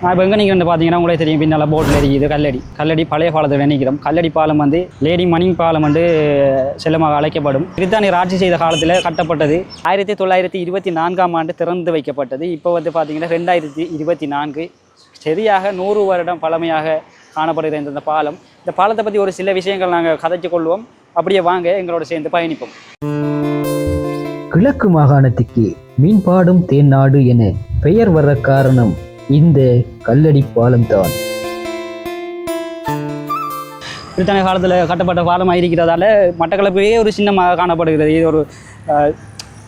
நான் இப்போ எங்கே நீங்கள் வந்து பார்த்தீங்கன்னா உங்களே தெரியும் பின்னால் போட்டில் இருக்குது கல்லடி. கல்லடி பழைய பாலத்தில் நினைக்கிறோம் கல்லடி பாலம் வந்து லேடி மணி பாலம் வந்து செல்லமாக அழைக்கப்படும். பிரித்தானியர் ஆட்சி செய்த காலத்தில் கட்டப்பட்டது. ஆயிரத்தி தொள்ளாயிரத்தி இருபத்தி நான்காம் ஆண்டு திறந்து வைக்கப்பட்டது. இப்போ வந்து பார்த்தீங்கன்னா ரெண்டாயிரத்தி இருபத்தி நான்கு. சரியாக நூறு வருடம் பழமையாக காணப்படுகிற இந்த இந்த பாலம். இந்த பாலத்தை பற்றி ஒரு சில விஷயங்கள் நாங்கள் கதைச்சு கொள்வோம். அப்படியே வாங்க எங்களோட சேர்ந்து பயணிப்போம். கிழக்கு மாகாணத்துக்கு மீன்பாடும் தேன்னாடு என பெயர் வர காரணம் இந்த கல்லடி பாலம்தான் பிரித்தானிய காலத்தில் கட்டப்பட்ட பாலமாக இருக்கிறதால மட்டக்களப்பையே ஒரு சின்னமாக காணப்படுகிறது. இது ஒரு அஹ்,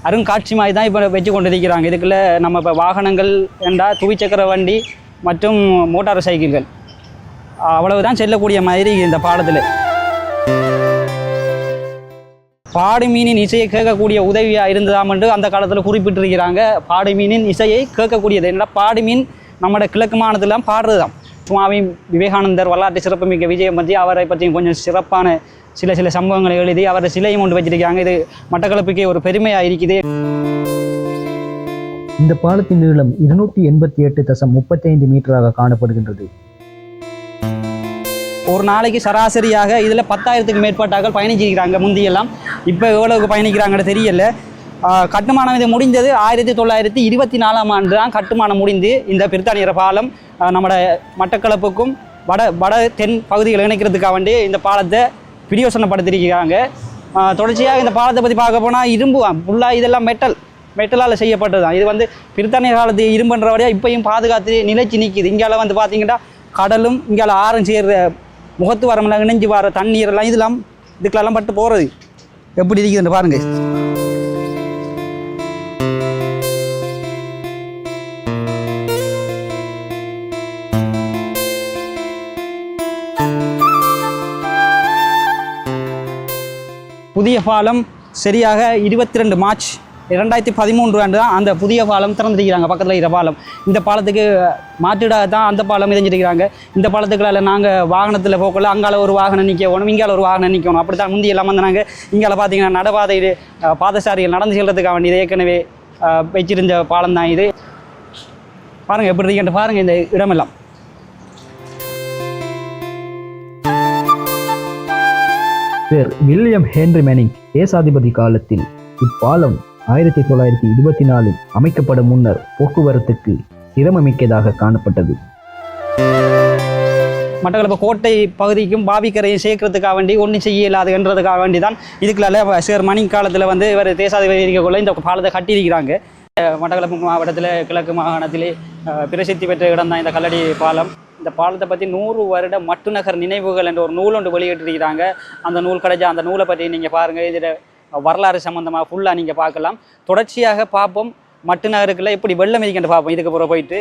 அருங்காட்சி மாதிரி தான் இப்போ வச்சு கொண்டு இருக்கிறாங்க இதுக்குள்ளே நம்ம இப்போ வாகனங்கள் என்றால் துவிச்சக்கர வண்டி மற்றும் மோட்டார் சைக்கிள்கள். அவ்வளவுதான் செல்லக்கூடிய மாதிரி இந்த பாடத்தில் பாடு மீனின் இசையை கேட்கக்கூடிய உதவியாக இருந்ததாம் என்று அந்த காலத்தில் குறிப்பிட்டிருக்கிறாங்க. பாடு மீனின் இசையை கேட்கக்கூடியது. என்ன பாடு மீன் நம்மளோட கிழக்கு மாநிலத்தில் பாடுறது தான் சுவாமி விவேகானந்தர் வரலாற்று சிறப்புமிக்க விஜயம் பற்றி அவரை பற்றி கொஞ்சம் சிறப்பான சில சில சம்பவங்களை எழுதி அவரை சிலையும் கொண்டு வச்சிருக்காங்க இது மட்டக்களப்புக்கே ஒரு பெருமையாக இருக்குது இந்த பாலத்தின் நீளம் இருநூற்றி எண்பத்தி எட்டு தசம் முப்பத்தைந்து மீட்டராக காணப்படுகின்றது. ஒரு நாளைக்கு சராசரியாக இதில் பத்தாயிரத்துக்கு மேற்பட்டாக்கள் பயணிச்சிருக்கிறாங்க முந்தியெல்லாம். இப்போ எவ்வளவுக்கு பயணிக்கிறாங்கன்னு தெரியல. கட்டுமானம் இது முடிந்தது. ஆயிரத்தி தொள்ளாயிரத்தி இருபத்தி நாலாம் ஆண்டு தான் கட்டுமானம் முடிந்து இந்த பிரித்தானியர் பாலம் நம்மளோட நம்மட மட்டக்களப்புக்கும் வட வட தென் பகுதிகளை இணைக்கிறதுக்காக வேண்டி இந்த பாலத்தை பிரியோசனப்படுத்தியிருக்கிறாங்க தொடர்ச்சியாக இந்த பாலத்தை பற்றி பார்க்க போனால் இரும்பு ஃபுல்லாக இதெல்லாம் மெட்டல் மெட்டலால் செய்யப்பட்டது தான் இது வந்து பிரித்தானிய காலத்து இரும்புன்ற வரையா இப்பயும் பாதுகாத்து நிலைச்சு நிற்கிது இங்கால வந்து பார்த்தீங்கன்னா கடலும் இங்கால ஆரம் சேர்ற முகத்து வரமெல்லாம் இணைஞ்சு வர தண்ணீர் எல்லாம் இதெல்லாம் இதுக்கெல்லாம் பட்டு போகிறது எப்படி இருக்குதுன்னு பாருங்க. புதிய பாலம் சரியாக இருபத்தி ரெண்டு மார்ச் இரண்டாயிரத்தி பதிமூன்று ஆண்டு தான் அந்த புதிய பாலம் திறந்துருக்கிறாங்க பக்கத்தில் இருக்கிற பாலம். இந்த பாலத்துக்கு மாற்றிடாக தான் அந்த பாலம் இணைஞ்சிருக்கிறாங்க. இந்த பாலத்துக்குள்ள நாங்கள் வாகனத்தில் போக்கல அங்கால ஒரு வாகனம் நிற்கணும் இங்கால ஒரு வாகனம் நிற்கணும் அப்படி தான் முந்தி எல்லாம் வந்தாங்க. இங்கால பார்த்தீங்கன்னா நடபாதை பாதசாரிகள் நடந்து செல்கிறதுக்காக வேண்டியது ஏற்கனவே வச்சிருந்த பாலம் தான் இது. பாருங்கள் எப்படி இருக்குன்ட்டு பாருங்கள் இந்த இடமெல்லாம். பேர் வில்லியம் ஹென்ரி மேனிங் தேசாதிபதி காலத்தில் இப்பாலம் ஆயிரத்தி தொள்ளாயிரத்தி இருபத்தி நாலில் அமைக்கப்பட முன்னர் போக்குவரத்துக்கு சிரமமிக்கதாக காணப்பட்டது. மட்டக்களப்பு கோட்டை பகுதிக்கும் பாவிக்கரையும் சேர்க்கறதுக்காக வேண்டி ஒன்றும் செய்ய இயலாதுன்றதுக்காக வேண்டி தான் இதுக்குள்ள சார் மணி காலத்தில் வந்து இவர் தேசாதிபதி இருக்கக்குள்ள இந்த பாலத்தை கட்டியிருக்கிறாங்க. மட்டக்களப்பு மாவட்டத்தில் கிழக்கு மாகாணத்திலே பிரசித்தி பெற்ற இடம் தான் இந்த கல்லடி பாலம். இந்த பாலத்தை பற்றி நூறு வருட மட்டுநகர் நினைவுகள் என்ற ஒரு நூல் ஒன்று வெளியிட்டிருக்கிறாங்க. அந்த நூல் கிடைச்சா அந்த நூலை பற்றி நீங்கள் பாருங்கள் இதில் வரலாறு சம்மந்தமாக ஃபுல்லாக நீங்கள் பார்க்கலாம். தொடர்ச்சியாக பார்ப்போம். மட்டுநகருக்குள்ள எப்படி வெள்ளம் இருக்கின்ற பார்ப்போம். இதுக்கு பிறகு போயிட்டு.